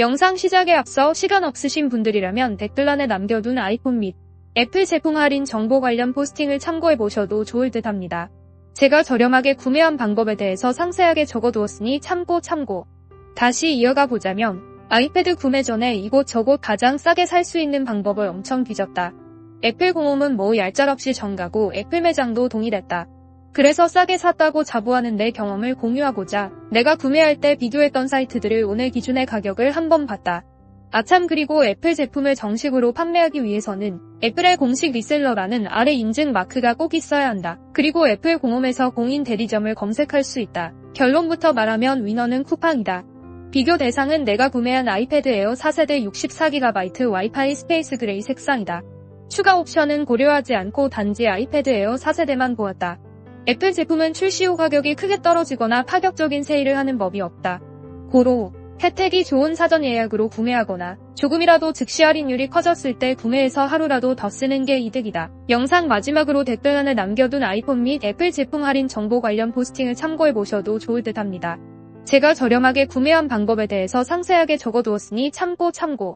영상 시작에 앞서 시간 없으신 분들이라면 댓글란에 남겨둔 아이폰 및 애플 제품 할인 정보 관련 포스팅을 참고해 보셔도 좋을 듯 합니다. 제가 저렴하게 구매한 방법에 대해서 상세하게 적어두었으니 참고 참고. 다시 이어가 보자면 아이패드 구매 전에 이곳저곳 가장 싸게 살 수 있는 방법을 엄청 뒤졌다. 애플 공홈은 뭐 얄짤없이 정가고 애플 매장도 동일했다. 그래서 싸게 샀다고 자부하는 내 경험을 공유하고자 내가 구매할 때 비교했던 사이트들을 오늘 기준의 가격을 한번 봤다. 아참 그리고 애플 제품을 정식으로 판매하기 위해서는 애플의 공식 리셀러라는 아래 인증 마크가 꼭 있어야 한다. 그리고 애플 공홈에서 공인 대리점을 검색할 수 있다. 결론부터 말하면 위너는 쿠팡이다. 비교 대상은 내가 구매한 아이패드 에어 4세대 64GB 와이파이 스페이스 그레이 색상이다. 추가 옵션은 고려하지 않고 단지 아이패드 에어 4세대만 보았다. 애플 제품은 출시 후 가격이 크게 떨어지거나 파격적인 세일을 하는 법이 없다. 고로 혜택이 좋은 사전 예약으로 구매하거나 조금이라도 즉시 할인율이 커졌을 때 구매해서 하루라도 더 쓰는 게 이득이다. 영상 마지막으로 댓글란에 남겨둔 아이폰 및 애플 제품 할인 정보 관련 포스팅을 참고해 보셔도 좋을 듯 합니다. 제가 저렴하게 구매한 방법에 대해서 상세하게 적어두었으니 참고 참고.